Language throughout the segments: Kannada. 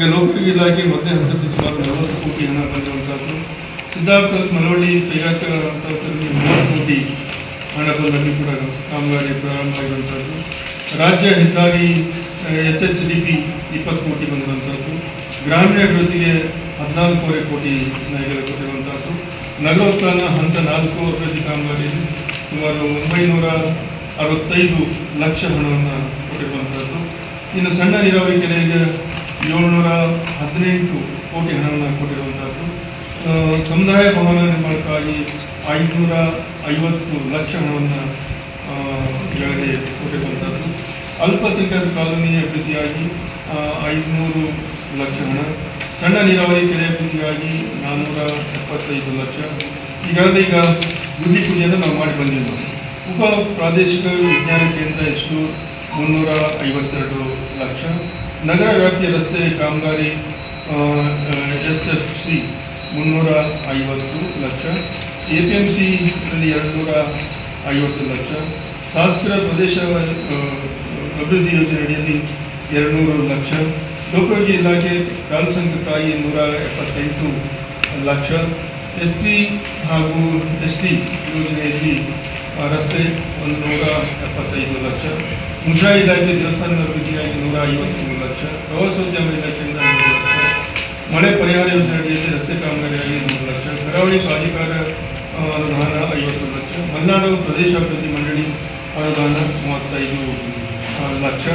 ಈಗ ಲೋಕೋಪಯೋಗಿ ಇಲಾಖೆ ಮೊದಲೇ ಹಂತದ ಸುಮಾರು ನಲವತ್ತು ಕೋಟಿ ಹಣ ಬಂದಿರುವಂಥದ್ದು ಸಿದ್ಧಾರ್ಥ ಮಳವಳ್ಳಿ ಕೈಗಾರಿಕಾ ಮೂವತ್ತು ಕೋಟಿ ಹಣ ಬಂದಲ್ಲಿ ಕೂಡ ಕಾಮಗಾರಿ ಪ್ರಾರಂಭ ಆಗಿರುವಂಥದ್ದು ರಾಜ್ಯ ಹೆದ್ದಾರಿ ಎಸ್ ಎಚ್ ಡಿ ಪಿ ಇಪ್ಪತ್ತು ಕೋಟಿ ಬಂದಿರುವಂಥದ್ದು ಗ್ರಾಮೀಣ ಅಭಿವೃದ್ಧಿಗೆ ಹದಿನಾಲ್ಕೂವರೆ ಕೋಟಿ ಕೊಟ್ಟಿರುವಂಥದ್ದು ನಗರೋತ್ಥಾನ ಹಂತ ನಾಲ್ಕು ಅಭಿವೃದ್ಧಿ ಕಾಮಗಾರಿಯಲ್ಲಿ ಸುಮಾರು ಒಂಬೈನೂರ ಅರವತ್ತೈದು ಲಕ್ಷ ಹಣವನ್ನು ಕೊಟ್ಟಿರುವಂಥದ್ದು ಇನ್ನು ಸಣ್ಣ ನೀರಾವರಿ ಕೆರೆಗೆ ಏಳ್ನೂರ ಹದಿನೆಂಟು ಕೋಟಿ ಹಣವನ್ನು ಕೊಟ್ಟಿರುವಂಥದ್ದು. ಸಮುದಾಯ ಭವನ ನಿರ್ಮಾಣಕ್ಕಾಗಿ ಐನೂರ ಐವತ್ತು ಲಕ್ಷ ಹಣವನ್ನು ಈಗಾಗಲೇ ಕೊಟ್ಟಿರುವಂಥದ್ದು. ಅಲ್ಪಸಂಖ್ಯಾತ ಕಾಲೋನಿ ಅಭಿವೃದ್ಧಿಯಾಗಿ ಐದುನೂರು ಲಕ್ಷ ಹಣ. ಸಣ್ಣ ನೀರಾವರಿ ಕೆರೆ ಅಭಿವೃದ್ಧಿಯಾಗಿ ನಾನ್ನೂರ ಎಪ್ಪತ್ತೈದು ಲಕ್ಷ. ಈಗಾಗಲೇ ಈಗ ಬುದ್ಧಿ ಪೂಜೆಯನ್ನು ನಾವು ಮಾಡಿ ಬಂದಿದ್ದೆವು. ಉಪ ಪ್ರಾದೇಶಿಕ ವಿಜ್ಞಾನ ಕೇಂದ್ರ ಎಷ್ಟು? ಮುನ್ನೂರ ಐವತ್ತೆರಡು ಲಕ್ಷ. ನಗರ ವ್ಯಾಪ್ತಿಯ ರಸ್ತೆ ಕಾಮಗಾರಿ ಎಸ್ ಎಫ್ ಸಿ ಮುನ್ನೂರ ಐವತ್ತು ಲಕ್ಷ ಎ ಪಿ ಎಂ ಸಿನಲ್ಲಿ ಎರಡು ನೂರ ಐವತ್ತು ಲಕ್ಷ ಶಾಸಕರ ಪ್ರದೇಶ ಆ, ಅಭಿವೃದ್ಧಿ ಯೋಜನೆ ಅಡಿಯಲ್ಲಿ ಎರಡು ನೂರು ಲಕ್ಷ ಲೋಕೋಪಯೋಗಿ ಇಲಾಖೆ ಕಾಲುಸಂಖ್ಯಕ್ಕಾಗಿ ನೂರ ಎಪ್ಪತ್ತೆಂಟು ಲಕ್ಷ ಎಸ್ ಸಿ ಹಾಗೂ ಎಸ್ ಟಿ ಯೋಜನೆಯಲ್ಲಿ ಆ, ರಸ್ತೆ ಒಂದು ನೂರ ಎಪ್ಪತ್ತೈದು ಲಕ್ಷ. ಮುಜರಾಯಿ ಇಲಾಖೆ ದೇವಸ್ಥಾನದ ಅಭಿವೃದ್ಧಿಗಾಗಿ ನೂರ ಐವತ್ತ್ಮೂರು ಲಕ್ಷ ಪ್ರವಾಸೋದ್ಯಮ ಇಲಾಖೆಯಿಂದ ನೂರು ಲಕ್ಷ ಮಳೆ ಪರಿಹಾರ ಯೋಜನೆ ಅಡಿಯಲ್ಲಿ ರಸ್ತೆ ಕಾಮಗಾರಿಯಾಗಿ ನೂರು ಲಕ್ಷ ಕರಾವಳಿ ಪ್ರಾಧಿಕಾರ ಅನುದಾನ ಐವತ್ತು ಲಕ್ಷ ಮಲೆನಾಡು ಪ್ರದೇಶಾಭಿವೃದ್ಧಿ ಮಂಡಳಿ ಅನುದಾನ ಮೂವತ್ತೈದು ಲಕ್ಷ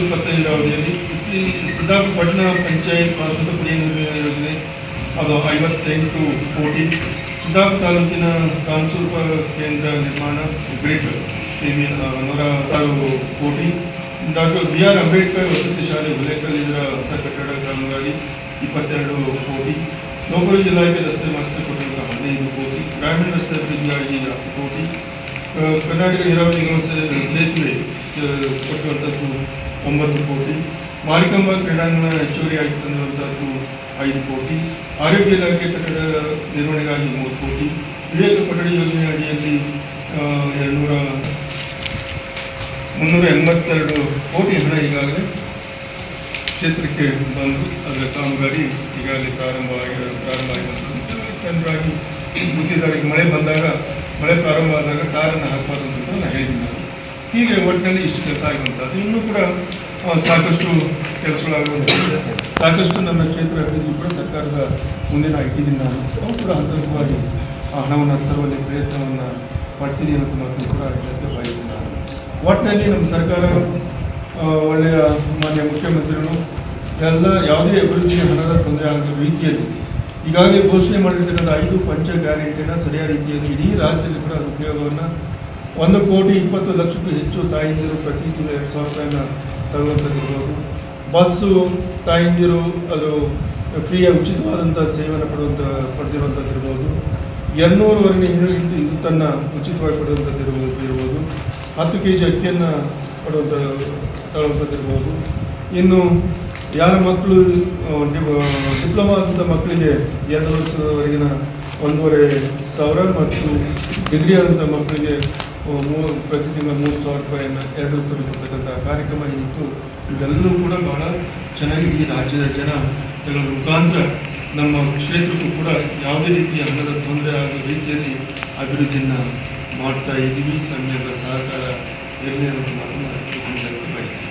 ಇಪ್ಪತ್ತೈದರ ಅವಧಿಯಲ್ಲಿ ಸಿ ಸಿದ್ದಾಪಟ್ಟಣ ಪಂಚಾಯತ್ ಶಾಶ್ವತ ಕುಡಿಯ ನೀರಿನ ಯೋಜನೆ ಅದು ಐವತ್ತೆಂಟು ಕೋಟಿ ಸಿದ್ದಾಪುರ ತಾಲೂಕಿನ ಕಾನ್ಸೂರ್ಪ ಕೇಂದ್ರ ನಿರ್ಮಾಣ ಗ್ರೇಟ್ ಟಿವಿ ನೂರ ಆರು ಕೋಟಿ. ಡಾಕ್ಟರ್ ಬಿ ಆರ್ ಅಂಬೇಡ್ಕರ್ ವಸತಿ ಶಾಲೆ ಇದರ ಹೊಸ ಕಟ್ಟಡ ಕಾಮಗಾರಿ ಇಪ್ಪತ್ತೆರಡು ಕೋಟಿ. ಲೋಕೋಪಯೋಗಿ ಇಲಾಖೆ ರಸ್ತೆ ಮಾತ್ರ ಕೊಟ್ಟಿರುವ ಹದಿನೈದು ಕೋಟಿ. ಗ್ರಾಮೀಣ ರಸ್ತೆ ಅಭಿವೃದ್ಧಿಯಾಗಿ ಹತ್ತು ಕೋಟಿ. ಕರ್ನಾಟಕ ನೀರಾವರಿ ನಿಗಮ ಸೇತುವೆ ಕೊಟ್ಟಿರುವಂಥದ್ದು ಒಂಬತ್ತು ಕೋಟಿ. ಮಾರಿಕಂಬ ಕ್ರೀಡಾಂಗಣ ಹೆಚ್ಚುವರಿಯಾಗಿ ತಂದಿರುವಂಥದ್ದು ಐದು ಕೋಟಿ. ಆರೋಗ್ಯ ಇಲಾಖೆ ಕಟ್ಟಡ ನಿರ್ವಹಣೆಗಾಗಿ ಮೂವತ್ತು ಕೋಟಿ, ವಿವೇಕ ಕೊಠಡಿ ಯೋಜನೆ ಅಡಿಯಲ್ಲಿ ಎರಡುನೂರ, ಮುನ್ನೂರ ಎಂಬತ್ತೆರಡು ಕೋಟಿ ಹಣ ಈಗಾಗಲೇ ಕ್ಷೇತ್ರಕ್ಕೆ ಬಂದು ಅದರ ಕಾಮಗಾರಿ ಈಗಾಗಲೇ ಪ್ರಾರಂಭ ಆಗಿ, ಪ್ರಾರಂಭ ಆಗಿರುವಂಥದ್ದು ಗುತ್ತಿದಾರಿಗೆ ಮಳೆ ಬಂದಾಗ, ಮಳೆ ಪ್ರಾರಂಭ ಆದಾಗ ಕಾರನ್ನು ಹಾಕಬಾರ್ದು ಅಂತ ನಾನು ಹೇಳಿದ್ದೀನಿ. ಹೀಗೆ ಒಟ್ಟಿನಲ್ಲಿ ಇಷ್ಟು ಕೆಲಸ ಆಗುವಂಥದ್ದು ಇನ್ನೂ ಕೂಡ ಸಾಕಷ್ಟು ಕೆಲಸಗಳಾಗುವಂಥದ್ದು. ಸಾಕಷ್ಟು ನಮ್ಮ ಕ್ಷೇತ್ರ ಅಭಿವೃದ್ಧಿ ಕೂಡ ಸರ್ಕಾರದ ಮುಂದಿನ ಇಟ್ಟಿದ್ದೀನಿ ನಾನು ಅವು ಕೂಡ ಹಂತವಾಗಿ ಆ ಹಣವನ್ನು ತರುವಲ್ಲಿ ಪ್ರಯತ್ನವನ್ನು ಮಾಡ್ತೀನಿ ಅನ್ನೋದು ಮಾತು ಕೂಡ ಹೇಳಕ್ಕೆ ಬಯಸ್ತೀನಿ ನಾನು ಒಟ್ಟಿನಲ್ಲಿ ನಮ್ಮ ಸರ್ಕಾರ ಒಳ್ಳೆಯ ಮಾನ್ಯ ಮುಖ್ಯಮಂತ್ರಿಗಳು, ಎಲ್ಲ ಯಾವುದೇ ಅಭಿವೃದ್ಧಿಗೆ ಹಣದ ತೊಂದರೆ ಆಗದ ರೀತಿಯಲ್ಲಿ ಈಗಾಗಲೇ ಘೋಷಣೆ ಮಾಡಿರ್ತಕ್ಕಂಥ ಐದು ಪಂಚ ಗ್ಯಾರಂಟಿನ ಸರಿಯಾದ ರೀತಿಯಲ್ಲಿ ಇಡೀ ರಾಜ್ಯದಲ್ಲಿ ಕೂಡ ಉಪಯೋಗವನ್ನು ಒಂದು ಕೋಟಿ ಇಪ್ಪತ್ತು ಲಕ್ಷಕ್ಕೂ ಹೆಚ್ಚು ತಾಯಂದಿರು ಪ್ರತಿ ತಿಂಗಳು ಎರಡು ಸಾವಿರ ರೂಪಾಯಿನ ತಗೊಳ್ತದಿರ್ಬೋದು ಬಸ್ಸು, ತಾಯಂದಿರು, ಅದು ಫ್ರೀಯಾಗಿ ಉಚಿತವಾದಂಥ ಸೇವೆಯನ್ನು ಪಡುವಂಥ ಪಡೆದಿರುವಂಥದ್ದು ಇರ್ಬೋದು. ಎರಡುನೂರುವರೆಗೆ ಇದು ತನ್ನ ಉಚಿತವಾಗಿ ಪಡೆಯುವಂಥದ್ದು ಇರ್ಬೋದು ಹತ್ತು ಕೆ ಜಿ ಅಕ್ಕಿಯನ್ನು ಪಡುವಂಥ ತಗೊಳ್ಳುವಂಥದ್ದು ಇರ್ಬೋದು. ಇನ್ನು ಯಾರ ಮಕ್ಕಳು ಡಿಪ್ಲೊಮಾ ಆದಂಥ ಮಕ್ಕಳಿಗೆ ಎರಡು ವರ್ಷದವರೆಗಿನ ಒಂದೂವರೆ ಸಾವಿರ ಮತ್ತು ಡಿಗ್ರಿ ಆದಂಥ ಮಕ್ಕಳಿಗೆ ಮೂರು ಪ್ರತಿ ತಿಂಗಳ ಮೂರು ಸಾವಿರ ರೂಪಾಯಿಯನ್ನು ಎರಡು ವರ್ಷದಲ್ಲಿ ಕೊಡ್ತಕ್ಕಂಥ ಕಾರ್ಯಕ್ರಮ ಏನಿತ್ತು ಇದೆಲ್ಲವೂ ಕೂಡ ಬಹಳ ಚೆನ್ನಾಗಿ ಈ ರಾಜ್ಯದ ಜನ ಕೆಲವು ಮುಖಾಂತರ ನಮ್ಮ ಕ್ಷೇತ್ರಕ್ಕೂ ಕೂಡ ಯಾವುದೇ ರೀತಿಯ ಹಣದ ತೊಂದರೆ ಆಗೋ ರೀತಿಯಲ್ಲಿ ಅಭಿವೃದ್ಧಿಯನ್ನು ಮಾಡ್ತಾ ಇದ್ದೀವಿ ನಮ್ಮೆಲ್ಲ ಸಹಕಾರ ಇರಲಿ ಅನ್ನೋದು ಮಾತನ್ನು ಸಂದರ್ಭದಲ್ಲಿ